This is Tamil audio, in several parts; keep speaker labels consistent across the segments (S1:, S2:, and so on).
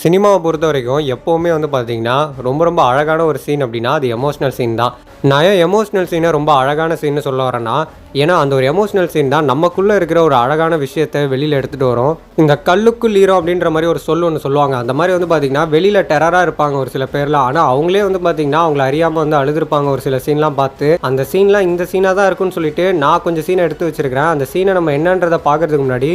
S1: சினிமாவை பொறுத்த வரைக்கும் எப்போவுமே வந்து பார்த்தீங்கன்னா ரொம்ப ரொம்ப அழகான ஒரு சீன் அப்படின்னா அது எமோஷ்னல் சீன் தான். நான் ஏன் எமோஷ்னல் சீனை ரொம்ப அழகான சீன் சொல்ல வரேன்னா ஏன்னா அந்த ஒரு எமோஷ்னல் சீன் தான் நமக்குள்ளே இருக்கிற ஒரு அழகான விஷயத்தை வெளியில் எடுத்துகிட்டு வரும். இந்த கல்லுக்குள் ஈரம் அப்படின்ற மாதிரி ஒரு சொல் ஒன்று சொல்லுவாங்க. அந்த மாதிரி வந்து பார்த்தீங்கன்னா வெளியில் டெரராக இருப்பாங்க ஒரு சில பேர்லாம் ஆனால் அவங்களே வந்து பார்த்தீங்கன்னா அவங்கள அறியாமல் வந்து அழுதுருப்பாங்க ஒரு சில சீன்லாம் பார்த்து. அந்த சீன்லாம் இந்த சீனாக தான் இருக்குன்னு சொல்லிட்டு நான் கொஞ்சம் சீனை எடுத்து வச்சிருக்கிறேன். அந்த சீனை நம்ம என்னன்றதை பார்க்கறதுக்கு முன்னாடி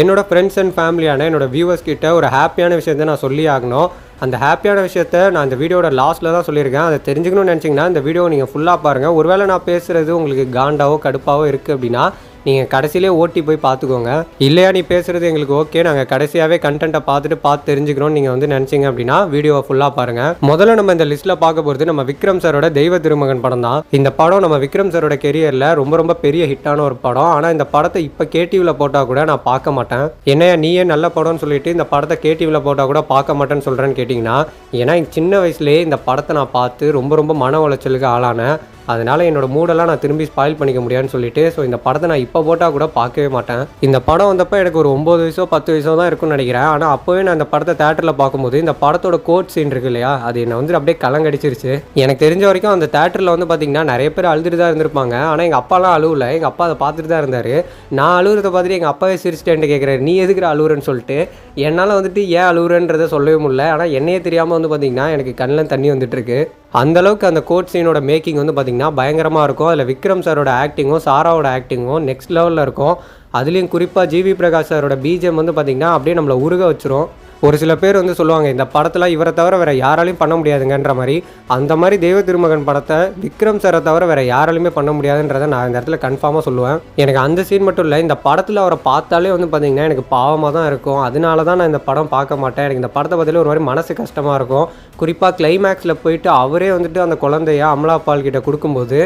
S1: என்னோட ஃப்ரெண்ட்ஸ் அண்ட் ஃபேமிலியான என்னோட வியூவர்ஸ் கிட்ட ஒரு ஹாப்பியான விஷயத்தை நான் சொல்லி ஆகணும் அந்த ஹாப்பியான விஷயத்த நான் இந்த வீடியோட லாஸ்ட்டில் தான் சொல்லியிருக்கேன். அதை தெரிஞ்சுக்கணும்னு நினச்சிங்கன்னா இந்த வீடியோ நீங்கள் ஃபுல்லாக பாருங்கள் ஒருவேளை நான் பேசுகிறது உங்களுக்கு காண்டாவோ கடுப்பாவோ இருக்குது அப்படின்னா நீங்கள் கடைசியிலே ஓட்டி போய் பார்த்துக்கோங்க. இல்லையா நீ பேசுகிறது எங்களுக்கு ஓகே. நாங்கள் கடைசியாகவே கண்டென்ட்டை பார்த்துட்டு பார்த்து தெரிஞ்சுக்கிறோம் நீங்கள் வந்து நினச்சிங்க அப்படின்னா வீடியோவை ஃபுல்லாக பாருங்கள் முதல்ல நம்ம இந்த லிஸ்ட்டில் பார்க்க போகிறது நம்ம விக்ரம் சாரோட தெய்வ திருமகன் படம் தான். இந்த படம் நம்ம விக்ரம் சாரோட கெரியரில் ரொம்ப ரொம்ப பெரிய ஹிட்டான ஒரு படம். ஆனால் இந்த படத்தை இப்போ கேடிவியில் போட்டால் கூட நான் பார்க்க மாட்டேன். என்னையா நீயே நல்ல படம்னு சொல்லிட்டு இந்த படத்தை கேடிவியில் போட்டால் கூட பார்க்க மாட்டேன்னு சொல்கிறேன்னு கேட்டிங்கன்னா ஏன்னா சின்ன வயசுலேயே இந்த படத்தை நான் பார்த்து ரொம்ப ரொம்ப மன உளைச்சலுக்கு ஆளானேன். அதனால என்னோட மூடெல்லாம் நான் திரும்பி ஸ்பாயில் பண்ணிக்க முடியாதுன்னு சொல்லிட்டு ஸோ இந்த படத்தை நான் இப்போ போட்டால் கூட பார்க்கவே மாட்டேன். இந்த படம் வந்தப்போ எனக்கு ஒரு ஒம்பது வயசோ பத்து வயசோ தான் இருக்கும்னு நினைக்கிறேன். ஆனால் அப்போவே நான் இந்த படத்தை தேட்டரில் பார்க்கும்போது இந்த படத்தோட கோட் சீன் இருக்கு இல்லையா அது என்னை வந்து அப்படியே கலங்கடிச்சிருச்சு. எனக்கு தெரிஞ்ச வரைக்கும் அந்த தேட்டரில் வந்து பார்த்தீங்கன்னா நிறைய பேர் அழுதுட்டு தான் இருந்திருப்பாங்க. ஆனால் எங்கள் அப்பாலாம் அழுவில். எங்கள் அப்பா அதை பார்த்துட்டு தான் இருந்தார். நான் அழுகுறத பார்த்துட்டு எங்கள் அப்பாவே சிரிச்சிட்டேன்ட்டு கேட்குறாரு நீ எதுக்குற அழுகுறன்னு சொல்லிட்டு என்னால் வந்துட்டு ஏன் அழுகுறேன்றதை சொல்லவே முடியல. ஆனால் என்னையே தெரியாமல் வந்து பார்த்தீங்கன்னா எனக்கு கண்ணில் தண்ணி வந்துட்டுருக்கு. அந்தளவுக்கு அந்த அளவுக்கு அந்த கோட் சீனோட மேக்கிங் வந்து பார்த்திங்கன்னா பயங்கரமாக இருக்கும். அதில் விக்ரம் சாரோட ஆக்டிங்கும் சாராவோட ஆக்டிங்கும் நெக்ஸ்ட் லெவலில் இருக்கும். அதுலேயும் குறிப்பாக ஜிவி பிரகாஷ் சாரோட பிஜிஎம் வந்து பார்த்திங்கன்னா அப்படியே நம்மளை உருக வச்சிரும். ஒரு சில பேர் வந்து சொல்லுவாங்க இந்த படத்தில் இவரை தவிர வேறு யாராலையும் பண்ண முடியாதுங்கன்ற மாதிரி. அந்த மாதிரி தெய்வ திருமகன் படத்தை விக்ரம் சாரை தவிர வேறு யாராலையுமே பண்ண முடியாதுன்றதை நான் இந்த இடத்துல கன்ஃபார்மாக சொல்லுவேன். எனக்கு அந்த சீன் மட்டும் இல்லை இந்த படத்தில் அவரை பார்த்தாலே வந்து பார்த்திங்கன்னா எனக்கு பாவமாக தான் இருக்கும். அதனால தான் நான் இந்த படம் பார்க்க மாட்டேன். எனக்கு இந்த படத்தை பார்த்தாலே ஒரு மாதிரி மனசு கஷ்டமாக இருக்கும். குறிப்பாக கிளைமேக்ஸில் போயிட்டு அவரே வந்துட்டு அந்த குழந்தைய அமலா பால் கிட்ட கொடுக்கும்போது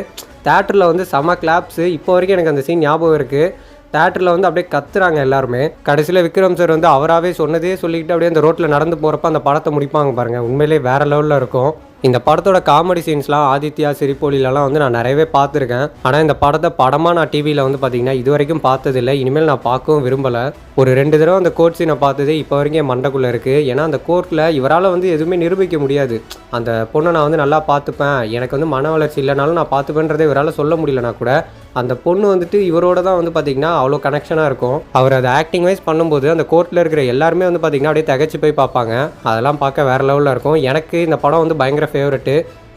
S1: தேட்டரில் வந்து செம கிளாப்ஸு இப்போ வரைக்கும் எனக்கு அந்த சீன் ஞாபகம் இருக்குது தேட்டரில் வந்து அப்படியே கத்துறாங்க எல்லாருமே. கடைசியில் விக்ரம் சார் வந்து அவராகவே சொன்னதே சொல்லிக்கிட்டு அப்படியே அந்த ரோட்டில் நடந்து போகிறப்ப அந்த படத்தை முடிப்பாங்க பாருங்கள் உண்மையிலே வேறு லெவலில் இருக்கும். இந்த படத்தோட காமெடி சீன்ஸ்லாம் ஆதித்யா சிரிப்பொலிலலாம் வந்து நான் நிறையவே பார்த்துருக்கேன். ஆனால் இந்த படத்தை படமாக நான் டிவியில் வந்து பார்த்தீங்கன்னா இது வரைக்கும் பார்த்ததில்லை. இனிமேல் நான் பார்க்கவும் விரும்பலை. ஒரு ரெண்டு தடவை அந்த கோர்ட் சீனை பார்த்ததே இப்போ வரைக்கும் என் இருக்குது ஏன்னா அந்த கோர்ட்டில் இவரால் வந்து எதுவுமே நிரூபிக்க முடியாது. அந்த பொண்ணை நான் வந்து நல்லா பார்த்துப்பேன். எனக்கு வந்து மன வளர்ச்சி இல்லைனாலும் நான் பார்த்துப்பேன்றதை இவரால் சொல்ல முடியலனா கூட அந்த பொண்ணு வந்துட்டு இவரோட தான் வந்து பார்த்தீங்கன்னா அவ்வளோ கனெக்ஷனாக இருக்கும். அவர் அதை ஆக்டிங் வைஸ் பண்ணும்போது அந்த கோர்ட்டில் இருக்கிற எல்லாருமே வந்து பார்த்தீங்கன்னா அப்படியே தகச்சு போய் பார்ப்பாங்க. அதெல்லாம் பார்க்க வேறு லெவலில் இருக்கும். எனக்கு இந்த படம் வந்து பயங்கர ஃபேவரெட்டு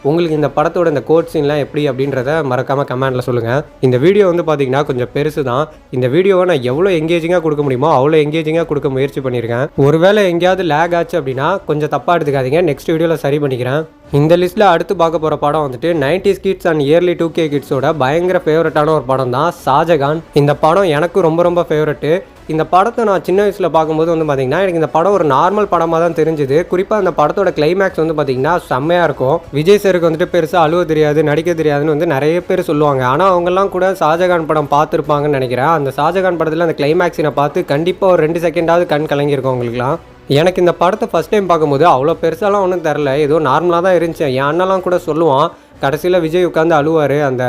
S1: உங்களுக்கு இந்த படத்தோட இந்த கோட் சீன்லாம் எப்படி அப்படின்றத மறக்காமல் கமெண்ட்டில் சொல்லுங்கள் இந்த வீடியோ வந்து பார்த்தீங்கன்னா கொஞ்சம் பெருசு தான் இந்த வீடியோவை நான் எவ்வளோ எங்கேஜிங்காக கொடுக்க முடியுமோ அவ்வளோ எங்கேஜிங்காக கொடுக்க முயற்சி பண்ணியிருக்கேன் ஒருவேளை எங்கேயாவது லேக் ஆச்சு அப்படின்னா கொஞ்சம் தப்பாக எடுத்துக்காதீங்க. நெக்ஸ்ட் வீடியோவில் சரி பண்ணிக்கிறேன். இந்த லிஸ்ட்டில் அடுத்து பார்க்க போகிற படம் வந்துட்டு nineties kids and early two K கிட்ஸோட பயங்கர ஃபேவரட்டான ஒரு படம் தான் ஷாஜகான். இந்த படம் எனக்கும் ரொம்ப ரொம்ப ஃபேவரெட்டு இந்த படத்தை நான் சின்ன வயசில் பார்க்கும்போது வந்து பார்த்தீங்கன்னா எனக்கு இந்த படம் ஒரு நார்மல் படமாக தான் தெரிஞ்சுது. குறிப்பாக அந்த படத்தோட கிளைமேக்ஸ் வந்து பார்த்தீங்கன்னா செம்மையாக இருக்கும். விஜய் சாருக்கு வந்துட்டு பெருசாக அழுவ தெரியாது நடிக்க தெரியாதுன்னு வந்து நிறைய பேர் சொல்லுவாங்க. ஆனால் அவங்கெல்லாம் கூட ஷாஜகான் படம் பார்த்துருப்பாங்கன்னு நினைக்கிறேன். அந்த ஷாஜகான் படத்தில் அந்த கிளைமேக்ஸினை பார்த்து கண்டிப்பாக ஒரு ரெண்டு செகண்டாவது கண் கலங்கியிருக்கும் உங்களுக்குலாம் எனக்கு இந்த படத்தை ஃபஸ்ட் டைம் பார்க்கும்போது அவ்வளோ பெருசாலாம் ஒன்றும் தெரில. ஏதோ நார்மலாக தான் இருந்துச்சு. என் அண்ணெல்லாம் கூட சொல்லுவான் கடைசியில் விஜய் உட்காந்து அழுவார். அந்த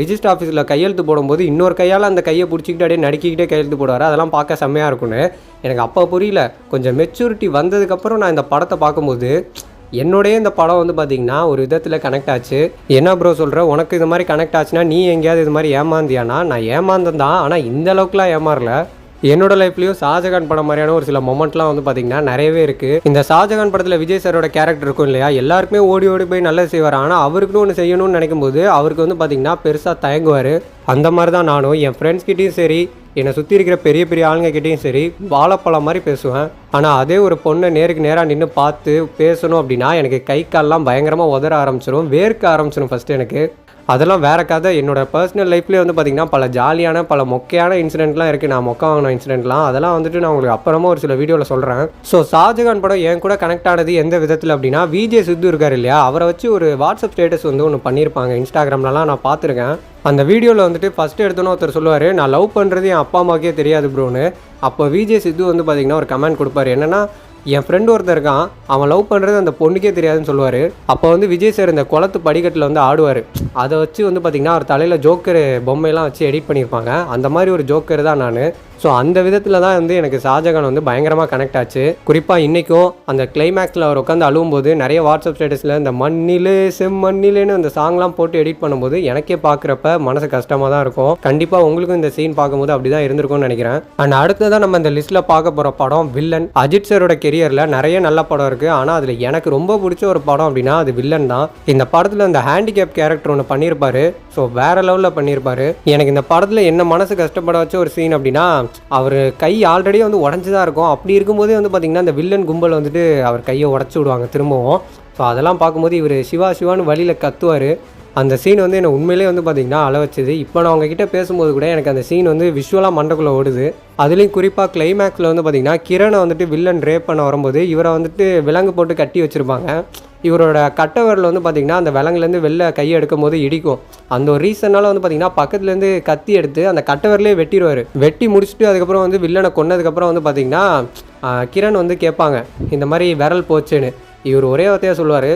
S1: ரிஜிஸ்டர் ஆஃபீஸில் கையெழுத்து போடும்போது இன்னொரு கையால் அந்த கையை பிடிச்சிக்கிட்டு அப்படியே நடுக்கிக்கிட்டே கையெழுத்து போடுவார். அதெல்லாம் பார்க்க செம்மையாக இருக்கும்னு எனக்கு அப்போ புரியல. கொஞ்சம் மெச்சூரிட்டி வந்ததுக்கப்புறம் நான் இந்த படத்தை பார்க்கும்போது என்னுடைய இந்த படம் வந்து பார்த்திங்கன்னா ஒரு விதத்தில் கனெக்ட் ஆச்சு. என்ன ப்ரோ சொல்கிற உனக்கு இது மாதிரி கனெக்ட் ஆச்சுன்னா நீ எங்கேயாவது இது மாதிரி ஏமாந்தியானா? நான் ஏமாந்தேன் தான் ஆனால் இந்த அளவுக்குலாம் ஏமாறல. என்னோட லைஃப்லயும் ஷாஜகான் படம் மாதிரியான ஒரு சில மொமெண்ட்லாம் வந்து பார்த்தீங்கன்னா நிறையவே இருக்குது இந்த ஷாஜகான் படத்தில் விஜய் சாரோட கேரக்டர் இருக்கும் இல்லையா? எல்லாருக்குமே ஓடி ஓடி போய் நல்லது செய்வார். ஆனால் அவருக்குன்னு ஒன்று செய்யணும்னு நினைக்கும் போது அவருக்கு வந்து பார்த்தீங்கன்னா பெருசாக தயங்குவார். அந்த மாதிரி தான் நானும் என் ஃப்ரெண்ட்ஸ் கிட்டேயும் சரி என்னை சுற்றி இருக்கிற பெரிய பெரிய ஆளுங்க கிட்டேயும் சரி வாழைப்பழம் மாதிரி பேசுவேன். ஆனால் அதே ஒரு பொண்ணை நேருக்கு நேராக நின்று பார்த்து பேசணும் அப்படின்னா எனக்கு கை கால்லாம் பயங்கரமாக உதற ஆரம்பிச்சிடும் வேர்க்க ஆரம்பிச்சிடும் ஃபஸ்ட்டு எனக்கு. அதெல்லாம் வேற கதை. என்னோடய பர்சனல் லைஃப்லேயே வந்து பார்த்திங்கன்னா பல ஜாலியான பல மொக்கையான இன்சிடென்ட்லாம் இருக்குது நான் மொக்க வாங்கின இன்சிடென்ட்லாம் அதெல்லாம் வந்துட்டு நான் உங்களுக்கு அப்புறமா ஒரு சில வீடியோவில் சொல்கிறேன் ஸோ ஷாஜகான் படம் என் கூட கனெக்ட் ஆனது எந்த விதத்தில் அப்படின்னா விஜே சித்து இருக்கார் இல்லையா? அவரை வச்சு ஒரு வாட்ஸ்அப் ஸ்டேட்டஸ் வந்து ஒன்று பண்ணியிருப்பாங்க. இன்ஸ்டாகிராம்லலாம் நான் பார்த்துருக்கேன். அந்த வீடியோவில் வந்துட்டு ஃபஸ்ட்டு எடுத்தோன்னு ஒருத்தர் சொல்லுவார் நான் லவ் பண்ணுறது என் அப்பா அம்மாக்கே தெரியாது ப்ரோன்னு அப்போ விஜே சித்து வந்து பார்த்திங்கன்னா ஒரு கமெண்ட் கொடுப்பாரு. என்னென்னா என் ஃப்ரெண்டு ஒருத்தர் இருக்கான். அவன் லவ் பண்ணுறது அந்த பொண்ணுக்கே தெரியாதுன்னு சொல்லுவார். அப்போ வந்து விஜய் சார் இந்த குளத்து படிக்கட்டில் வந்து ஆடுவார். அதை வச்சு வந்து பார்த்திங்கன்னா அவர் தலையில் ஜோக்கர் பொம்மையெல்லாம் வச்சு எடிட் பண்ணியிருப்பாங்க. அந்த மாதிரி ஒரு ஜோக்கர் தான் நான். ஸோ அந்த விதத்தில் தான் வந்து எனக்கு ஷாஜகான் வந்து பயங்கரமாக கனெக்ட் ஆச்சு. குறிப்பாக இன்றைக்கும் அந்த கிளைமேக்ஸில் அவர் உட்காந்து அழுவும் போது நிறைய வாட்ஸ்அப் ஸ்டேட்டஸில் இந்த மண்ணிலே செம்மண்ணிலேன்னு அந்த சாங்லாம் போட்டு எடிட் பண்ணும்போது எனக்கே பார்க்குறப்ப மனசு கஷ்டமாக தான் இருக்கும். கண்டிப்பாக உங்களுக்கும் இந்த சீன் பார்க்கும்போது அப்படி தான் இருந்திருக்கும்னு நினைக்கிறேன். அண்ட் அடுத்ததான் நம்ம இந்த லிஸ்ட்டில் பார்க்க போகிற படம் வில்லன் அஜித் சாரோட கெரியரில் நிறைய நல்ல படம் இருக்குது ஆனால் அதில் எனக்கு ரொம்ப பிடிச்ச ஒரு படம் அப்படின்னா அது வில்லன் தான். இந்த படத்தில் அந்த ஹேண்டிகேப் கேரக்டர் ஒன்று பண்ணியிருப்பாரு. ஸோ வேற லெவலில் பண்ணியிருப்பாரு எனக்கு இந்த படத்தில் என்ன மனசு கஷ்டப்பட வச்ச ஒரு சீன் அப்படின்னா அவர் கை ஆல்ரெடி வந்து உடஞ்சி தான் இருக்கும். அப்படி இருக்கும்போதே வந்து பார்த்தீங்கன்னா இந்த வில்லன் கும்பல் வந்துட்டு அவர் கையை உடச்சி விடுவாங்க திரும்பவும். ஸோ அதெல்லாம் பார்க்கும்போது இவர் சிவா சிவான்னு வழியில் கத்துவார். அந்த சீன் வந்து என்னை உண்மையிலே வந்து பார்த்தீங்கன்னா அள வச்சது. இப்போ நான் உங்ககிட்ட பேசும்போது கூட எனக்கு அந்த சீன் வந்து விஷுவலாக மண்டக்குள்ளே ஓடுது. அதுலேயும் குறிப்பாக கிளைமேக்ஸில் வந்து பார்த்திங்கன்னா கிரணை வந்துட்டு வில்லன் ரேப் பண்ண வரும்போது இவரை வந்துட்டு விலங்கு போட்டு கட்டி வச்சுருப்பாங்க. இவரோட கட்டை வந்து பார்த்திங்கன்னா அந்த விலங்குலேருந்து வெளில கையை எடுக்கும் போது இடிக்கும். அந்த ஒரு ரீசனால் வந்து பார்த்திங்கன்னா பக்கத்துலேருந்து கத்தி எடுத்து அந்த கட்டை வெட்டிடுவார். வெட்டி முடிச்சுட்டு அதுக்கப்புறம் வந்து வில்லனை கொன்னதுக்கப்புறம் வந்து பார்த்திங்கன்னா கிரண் வந்து கேட்பாங்க இந்த மாதிரி விரல் போச்சுன்னு. இவர் ஒரே வார்த்தையாக சொல்லுவார்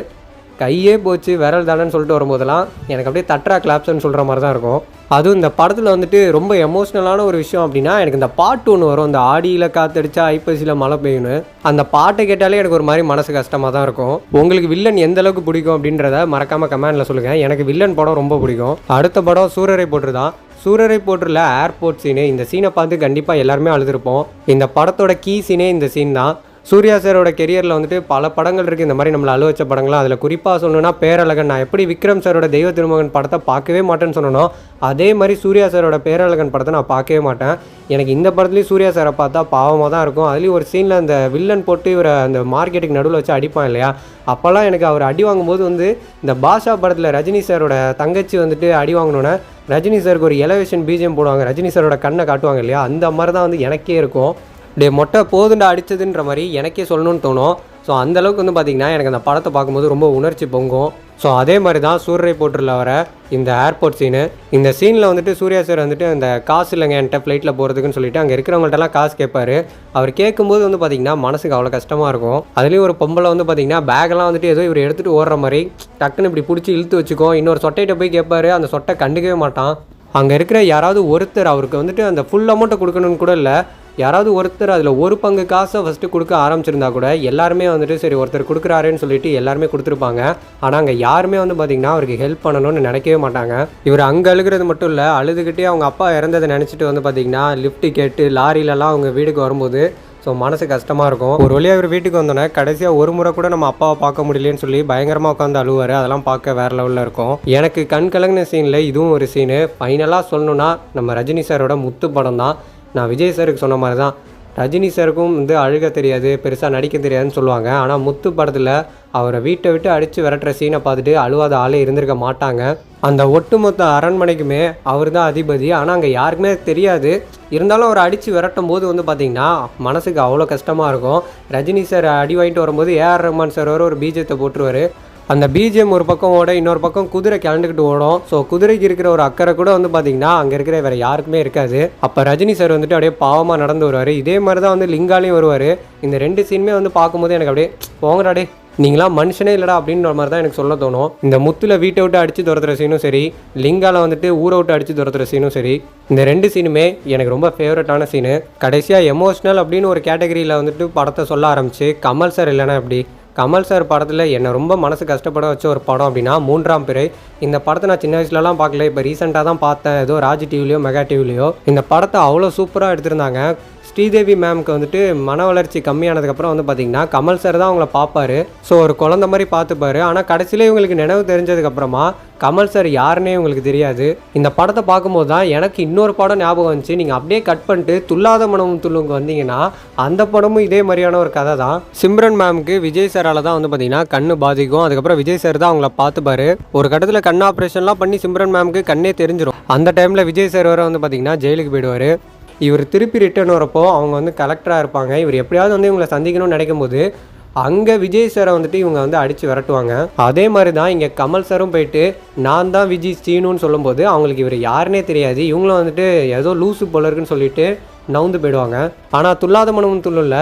S1: கையே போச்சு விரல் தானேன்னு சொல்லிட்டு வரும்போதெல்லாம் எனக்கு அப்படியே தட்ரா கிளாப்ஸ்னு சொல்கிற மாதிரி தான் இருக்கும். அதுவும் இந்த படத்தில் வந்துட்டு ரொம்ப எமோஷ்னலான ஒரு விஷயம் அப்படின்னா எனக்கு இந்த பாட்டு ஒன்று வரும். இந்த ஆடியில் காத்தடிச்சா ஐப்பசியில் மழை பெய்யும்னு. அந்த பாட்டை கேட்டாலே எனக்கு ஒரு மாதிரி மனசு கஷ்டமாக தான் இருக்கும். உங்களுக்கு வில்லன் எந்த அளவுக்கு பிடிக்கும் அப்படின்றத மறக்காமல் கமெண்டில் சொல்லுங்கள் எனக்கு வில்லன் படம் ரொம்ப பிடிக்கும். அடுத்த படம் சூரரை போட்டு தான் சூரரை போட்டுல ஏர்போர்ட் சீனு இந்த சீனை பார்த்து கண்டிப்பாக எல்லாருமே அழுதுருப்போம். இந்த படத்தோட கீ சீனே இந்த சீன் தான். சூர்யா சாரோட கெரியரில் வந்துட்டு பல படங்கள் இருக்குது இந்த மாதிரி நம்மளை அழுவச்ச படங்கள்லாம். அதில் குறிப்பாக சொல்லணும்னா பேரழகன். நான் எப்படி விக்ரம் சாரோட தெய்வ திருமகன் படத்தை பார்க்கவே மாட்டேன்னு சொன்னனோ அதே மாதிரி சூர்யா சாரோட பேரழகன் படத்தை நான் பார்க்கவே மாட்டேன். எனக்கு இந்த படத்துலேயும் சூர்யா சாரை பார்த்தா பாவமாக தான் இருக்கும். அதுலேயும் ஒரு சீனில் அந்த வில்லன் போட்டு இவரை அந்த மார்க்கெட்டுக்கு நடுவில் வச்சு அடிப்பான் இல்லையா? அப்போல்லாம் எனக்கு அவர் அடி வாங்கும்போது வந்து இந்த பாஷா படத்தில் ரஜினி சாரோட தங்கச்சி வந்துட்டு அடி வாங்கினோன்னே ரஜினி சாருக்கு ஒரு எலவேஷன் பீஜியம் போடுவாங்க. ரஜினி சாரோட கண்ணை காட்டுவாங்க இல்லையா? அந்த மாதிரி தான் வந்து எனக்கே இருக்கும். டே மொட்டை போதுண்டா அடிச்சதுன்ற மாதிரி எனக்கே சொல்லணும்னு தோணும். ஸோ அந்த அளவுக்கு வந்து பார்த்திங்கன்னா எனக்கு அந்த படத்தை பார்க்கும்போது ரொம்ப உணர்ச்சி பொங்கும். ஸோ அதே மாதிரி தான் சூர்ரை போட்டில் வர இந்த ஏர்போர்ட் சீனு இந்த சீனில் வந்துட்டு சூர்யா சார் வந்துட்டு அந்த காசு இல்லைங்க என்கிட்ட ஃப்ளைட்டில் போகிறதுக்குன்னு சொல்லிட்டு அங்கே இருக்கிறவங்கள்ட்டலாம் காசு கேட்பாரு. அவர் கேட்கும்போது வந்து பார்த்திங்கன்னா மனசுக்கு அவ்வளோ கஷ்டமாக இருக்கும். அதுலேயும் ஒரு பொம்பளை வந்து பார்த்திங்கன்னா பேக்கெல்லாம் வந்துட்டு ஏதோ இவர் எடுத்துகிட்டு ஓடுற மாதிரி டக்குன்னு இப்படி பிடிச்சி இழுத்து வச்சுக்கோ இன்னொரு சொட்டைகிட்ட போய் கேட்பாரு. அந்த சொட்டை கண்டுக்கவே மாட்டான். அங்கே இருக்கிற யாராவது ஒருத்தர் அவருக்கு வந்துட்டு அந்த ஃபுல் அமௌண்ட்டை கொடுக்கணும்னு கூட இல்லை. யாராவது ஒருத்தர் அதில் ஒரு பங்கு காசை ஃபஸ்ட்டு கொடுக்க ஆரம்பிச்சிருந்தா கூட எல்லாருமே வந்துட்டு சரி ஒருத்தர் கொடுக்குறாருன்னு சொல்லிட்டு எல்லாருமே கொடுத்துருப்பாங்க. ஆனால் அங்கே யாருமே வந்து பார்த்திங்கன்னா அவருக்கு ஹெல்ப் பண்ணணும்னு நினைக்கவே மாட்டாங்க. இவர் அங்கே அழுகிறது மட்டும் இல்லை அழுதுகிட்டே அவங்க அப்பா இறந்ததை நினச்சிட்டு வந்து பார்த்திங்கன்னா லிஃப்ட்டு கேட்டு லாரியிலலாம் அவங்க வீட்டுக்கு வரும்போது ஸோ மனசு கஷ்டமாக இருக்கும். ஒரு வழியாக இவர் வீட்டுக்கு வந்தோன்னே கடைசியாக ஒரு முறை கூட நம்ம அப்பாவை பார்க்க முடியலன்னு சொல்லி பயங்கரமாக உட்காந்து அழுவார். அதெல்லாம் பார்க்க வேறு லெவலில் இருக்கும். எனக்கு கண் கலங்கின சீனில் இதுவும் ஒரு சீனு ஃபைனலாக சொல்லணுன்னா நம்ம ரஜினி சாரோட முத்து படம் தான் நான் விஜய் சாருக்கு சொன்ன மாதிரி தான். ரஜினி சாருக்கும் வந்து அழுக தெரியாது பெருசாக நடிக்க தெரியாதுன்னு சொல்லுவாங்க. ஆனால் முத்து படத்தில் அவரை வீட்டை விட்டு அடித்து விரட்டுற சீனை பார்த்துட்டு அழுவாத ஆளே இருந்திருக்க மாட்டாங்க. அந்த ஒட்டுமொத்த அரண்மனைக்குமே அவர் தான் அதிபதி. ஆனால் அங்கே யாருக்குமே தெரியாது. இருந்தாலும் அவர் அடித்து விரட்டும் போது வந்து பார்த்திங்கன்னா மனசுக்கு அவ்வளோ கஷ்டமாக இருக்கும். ரஜினி சார் அடி வாங்கிட்டு வரும்போது ஏஆர் ரஹ்மான் சார் ஒரு பீஜத்தை போட்டுருவார். அந்த பிஜிஎம் ஒரு பக்கம் ஓட இன்னொரு பக்கம் குதிரை கிளண்டுக்கிட்டு ஓடும். ஸோ குதிரைக்கு இருக்கிற ஒரு அக்கறை கூட வந்து பார்த்தீங்கன்னா அங்கே இருக்கிற வேற யாருக்குமே இருக்காது. அப்போ ரஜினி சார் வந்துட்டு அப்படியே பாவமாக நடந்து வருவார். இதே மாதிரி தான் வந்து லிங்காலையும் வருவார். இந்த ரெண்டு சீனுமே வந்து பார்க்கும்போது எனக்கு அப்படியே போங்கடா டே நீங்களாம் மனுஷனே இல்லடா அப்படின்ற மாதிரி தான் எனக்கு சொல்ல தோணும். இந்த முத்துல வீட்டை விட்டு அடித்து துரத்துற சீனும் சரி லிங்கால வந்துட்டு ஊரை விட்டு அடித்து துரத்துற சீனும் சரி இந்த ரெண்டு சீனுமே எனக்கு ரொம்ப ஃபேவரட்டான சீனு கடைசியாக எமோஷ்னல் அப்படின்னு ஒரு கேட்டகரியில் வந்துட்டு படத்தை சொல்ல ஆரம்பிச்சு கமல் சார் இல்லைன்னா எப்படி? கமல் சார் படத்தில் என்னை ரொம்ப மனசு கஷ்டப்பட வச்ச ஒரு படம் அப்படின்னா மூன்றாம் பிறை. இந்த படத்தை நான் சின்ன வயசுலலாம் பார்க்கல. இப்போ ரீசெண்டாக தான் பார்த்தேன். ஏதோ ராஜ் டிவிலையோ மெகா டிவிலையோ இந்த படத்தை அவ்வளோ சூப்பராக எடுத்திருந்தாங்க. ஸ்ரீதேவி மேம்க்கு வந்துட்டு மன வளர்ச்சி கம்மியானதுக்கப்புறம் வந்து பார்த்தீங்கன்னா கமல் சார் தான் அவங்கள பார்ப்பாரு ஸோ ஒரு குழந்த மாதிரி பார்த்துப்பாரு ஆனால் கடைசியில் இவங்களுக்கு நினைவு தெரிஞ்சதுக்கப்புறமா கமல் சார் யாருன்னே உங்களுக்கு தெரியாது. இந்த படத்தை பார்க்கும்போது தான் எனக்கு இன்னொரு படம் ஞாபகம் வந்துச்சு. நீங்கள் அப்படியே கட் பண்ணிட்டு துல்லாத மனமும் துள்ளுங்க வந்தீங்கன்னா அந்த படமும் இதே மாதிரியான ஒரு கதை தான். சிம்ரன் மேம்க்கு விஜய் சாரால் தான் வந்து பார்த்தீங்கன்னா கண்ணு பாதிக்கும். அதுக்கப்புறம் விஜய் சார் தான் அவங்கள பார்த்துப்பாரு ஒரு கட்டத்தில் கண் ஆப்ரேஷன்லாம் பண்ணி சிம்ரன் மேம்க்கு கண்ணே தெரிஞ்சிடும் அந்த டைமில் விஜய் சார் வர வந்து பார்த்தீங்கன்னா ஜெயிலுக்கு போயிடுவார். இவர் திருப்பி ரிட்டர்ன் வரப்போ அவங்க வந்து கலெக்டராக இருப்பாங்க. இவர் எப்படியாவது வந்து இவங்களை சந்திக்கணும்னு நினைக்கும் போது அங்கே விஜய் சாரை வந்துட்டு இவங்க வந்து அடித்து விரட்டுவாங்க. அதே மாதிரி தான் இங்கே கமல் சாரும் போயிட்டு நான் தான் விஜய் சீனுன்னு சொல்லும்போது அவங்களுக்கு இவர் யாருனே தெரியாது. இவங்களும் வந்துட்டு ஏதோ லூசு போல இருக்குன்னு சொல்லிட்டு நவுந்து போயிடுவாங்க. ஆனால் துல்லாத மனமும் துள்ளும்ல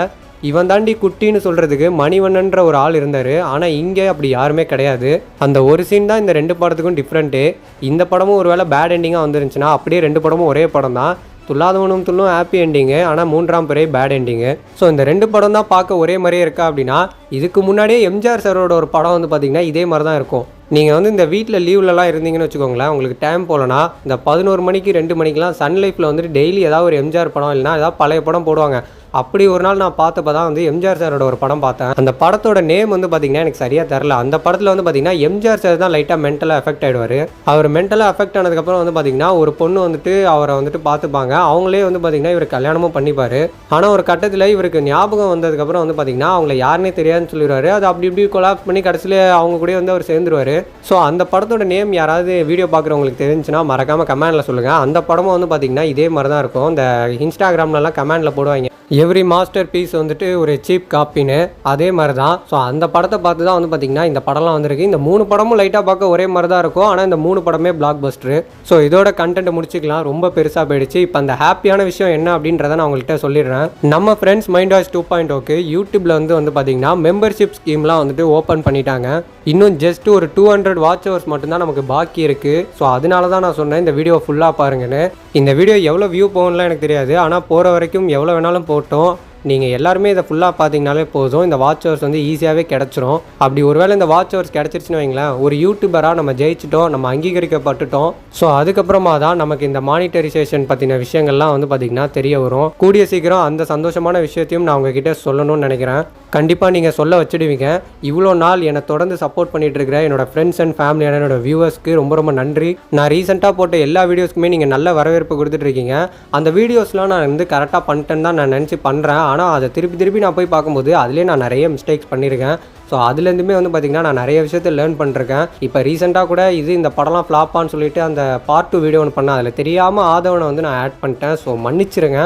S1: இவன் தாண்டி குட்டின்னு சொல்கிறதுக்கு மணிவண்ணன்ற ஒரு ஆள் இருந்தார். ஆனால் இங்கே அப்படி யாருமே கிடையாது. அந்த ஒரு சீன் தான் இந்த ரெண்டு படத்துக்கும் டிஃப்ரெண்ட்டு இந்த படமும் ஒருவேளை பேட் எண்டிங்காக வந்துருந்துச்சுன்னா அப்படியே ரெண்டு படமும் ஒரே படம் தான் துல்லாதவனும் துள்ளும் ஹாப்பி எண்டிங்கு ஆனால் மூன்றாம் பிறை பேட் எண்டிங்கு ஸோ இந்த ரெண்டு படம் தான் பார்க்க ஒரே மாதிரியே இருக்கா அப்படின்னா இதுக்கு முன்னாடியே எம்ஜிஆர் சாரோட ஒரு படம் வந்து பார்த்திங்கன்னா இதே மாதிரி தான் இருக்கும். நீங்கள் வந்து இந்த வீட்டில் லீவ்லலாம் இருந்தீங்கன்னு வச்சுக்கோங்களேன் உங்களுக்கு டைம் போகலனா இந்த பதினோரு மணிக்கு ரெண்டு மணிக்கெலாம் சன் லைஃப்பில் வந்துட்டு டெய்லி ஏதாவது ஒரு எம்ஜிஆர் படம் இல்லைனா ஏதாவது பழைய படம் போடுவாங்க. அப்படி ஒரு நாள் நான் பார்த்தப்ப தான் வந்து எம்ஜிஆர் சாரோட ஒரு படம் பார்த்தேன். அந்த படத்தோட நேம் வந்து பார்த்தீங்கன்னா எனக்கு சரியாக தெரில அந்த படத்தில் வந்து பார்த்தீங்கன்னா எம்ஜிஆர் சார் தான் லைட்டாக மென்டலாக எஃபெக்ட் ஆகிடுவார் அவர் மென்டலாக எஃபெக்ட் ஆனதுக்கப்புறம் வந்து பார்த்தீங்கன்னா ஒரு பொண்ணு வந்துட்டு அவரை வந்துட்டு பார்த்துப்பாங்க. அவங்களே வந்து பார்த்தீங்கன்னா இவர் கல்யாணமும் பண்ணிப்பார். ஆனால் ஒரு கட்டத்தில் இவருக்கு ஞாபகம் வந்ததுக்கப்புறம் வந்து பார்த்தீங்கன்னா அவங்கள யாருனே தெரியாதுன்னு சொல்லிடுவாரு. அது அப்படி இப்படி கொலாப்ஸ் பண்ணி கடைசியில் அவங்க கூட வந்து அவர் சேர்ந்துருவார். ஸோ அந்த படத்தோட நேம் யாராவது வீடியோ பார்க்குறவங்களுக்கு தெரிஞ்சுன்னா மறக்காமல் கமெண்டில் சொல்லுங்கள் அந்த படமும் வந்து பார்த்தீங்கன்னா இதே மாதிரி தான் இருக்கும். இந்த இன்ஸ்டாகிராம்லலாம் கமெண்டில் போடுவாங்க. எவ்ரி மாஸ்டர் பீஸ் வந்துட்டு ஒரு சீப் காப்பின்னு அதே மாதிரி தான் ஸோ அந்த படத்தை பார்த்து தான் வந்து பார்த்தீங்கன்னா இந்த படம்லாம் வந்திருக்கு. இந்த மூணு படமும் லைட்டாக பார்க்க ஒரே மாதிரி தான் இருக்கும். ஆனால் இந்த மூணு படமே பிளாக் பஸ்டரு ஸோ இதோட கண்டென்ட் முடிச்சுக்கலாம். ரொம்ப பெருசாக போயிடுச்சு. இப்போ அந்த ஹாப்பியான விஷயம் என்ன அப்படின்றத நான் உங்கள்கிட்ட சொல்லிடுறேன். நம்ம friends mind voice two point okay யூடியூப்ல வந்து வந்து பார்த்தீங்கன்னா மெம்பர்ஷிப் ஸ்கீம்லாம் வந்துட்டு ஓப்பன் பண்ணிட்டாங்க. இன்னும் ஜஸ்ட் ஒரு டூ ஹண்ட்ரட் வாட்ச் ஹவர்ஸ் மட்டும்தான் நமக்கு பாக்கி இருக்குது ஸோ அதனால தான் நான் சொன்னேன் இந்த வீடியோ ஃபுல்லாக பாருங்கன்னு. இந்த வீடியோ எவ்வளோ வியூ போகணும்லாம் எனக்கு தெரியாது. ஆனால் போகிற வரைக்கும் எவ்வளோ வேணாலும் போட்டோம். நீங்கள் எல்லாருமே இதை ஃபுல்லாக பார்த்தீங்கனாலே போதும். இந்த வாட்ச் ஹவர்ஸ் வந்து ஈஸியாகவே கிடச்சிரும். அப்படி ஒருவேளை இந்த வாட்ச் ஹவர்ஸ் கிடச்சிருச்சுன்னு வைங்களேன் ஒரு யூடியூபராக நம்ம ஜெயிச்சிட்டோம் நம்ம அங்கீகரிக்கப்பட்டுட்டோம். ஸோ அதுக்கப்புறமா தான் நமக்கு இந்த மானிட்டரைசேஷன் பற்றின விஷயங்கள்லாம் வந்து பார்த்திங்கன்னா தெரிய வரும். கூடிய சீக்கிரம் அந்த சந்தோஷமான விஷயத்தையும் நான் உங்ககிட்ட சொல்லணும்னு நினைக்கிறேன். கண்டிப்பாக நீங்கள் சொல்ல வச்சுடுவீங்க. இவ்வளோ நாள் என்னை தொடர்ந்து சப்போர்ட் பண்ணிட்டு இருக்கிற என்னோட ஃப்ரெண்ட்ஸ் அண்ட் ஃபேமிலியான என்னோட வியூவர்ஸ்க்கு ரொம்ப ரொம்ப நன்றி. நான் ரீசெண்டாக போட்ட எல்லா வீடியோஸ்க்குமே நீங்கள் நல்ல வரவேற்பு கொடுத்துட்ருக்கீங்க அந்த வீடியோஸ்லாம் நான் வந்து கரெக்டாக பண்ணிட்டேன்னு தான் நான் நினச்சி பண்ணுறேன் ஆனால் அதை திருப்பி திருப்பி நான் போய் பார்க்கும்போது அதுலேயே நான் நிறைய மிஸ்டேக்ஸ் பண்ணியிருக்கேன். ஸோ அதுலேருந்துமே வந்து பார்த்திங்கன்னா நான் நிறைய விஷயத்தை லேர்ன் பண்ணிருக்கேன். இப்போ ரீசெண்டாக கூட இது இந்த படம்லாம் ஃப்ளாப்பான்னு சொல்லிட்டு அந்த பார்ட் டூ வீடியோ ஒன்று பண்ணேன். அதில் தெரியாமல் ஆதவனை வந்து நான் ஆட் பண்ணிட்டேன். ஸோ மன்னிச்சிருங்க.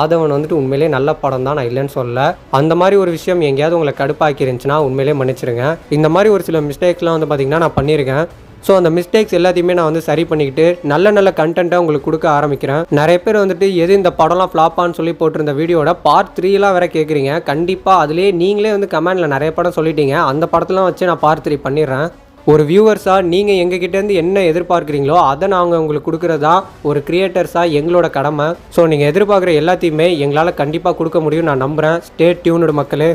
S1: ஆதவன் வந்துட்டு உண்மையிலே நல்ல படம் தான் நான் இல்லைன்னு சொல்ல அந்த மாதிரி ஒரு விஷயம் எங்கேயாவது உங்களை கடுப்பாக்கி இருந்துச்சுன்னா உண்மையிலே மன்னிச்சிருங்க. இந்த மாதிரி ஒரு சில மிஸ்டேக்ஸ்லாம் வந்து பார்த்திங்கன்னா நான் பண்ணியிருக்கேன் ஸோ அந்த மிஸ்டேக்ஸ் எல்லாத்தையுமே நான் வந்து சரி பண்ணிக்கிட்டு நல்ல நல்ல கண்டென்ட்டாக உங்களுக்கு கொடுக்க ஆரம்பிக்கிறேன். நிறைய பேர் வந்துட்டு எது இந்த படம்லாம் ஃப்ளாப்பான்னு சொல்லி போட்டிருந்த வீடியோட பார்ட் த்ரீலாம் வேற கேட்குறீங்க கண்டிப்பாக அதுலேயே நீங்களே வந்து கமெண்டில் நிறைய படம் சொல்லிட்டீங்க. அந்த படத்தெல்லாம் வச்சு நான் பார்ட் த்ரீ பண்ணிடுறேன். ஒரு வியூவர்ஸாக நீங்கள் எங்ககிட்டேருந்து என்ன எதிர்பார்க்குறீங்களோ அதை நாங்கள் உங்களுக்கு கொடுக்குறதா ஒரு கிரியேட்டர்ஸாக எங்களோட கடமை. ஸோ நீங்கள் எதிர்பார்க்குற எல்லாத்தையுமே எங்களால் கண்டிப்பாக கொடுக்க முடியும் நான் நம்புகிறேன் ஸ்டே டியூனோட மக்களே.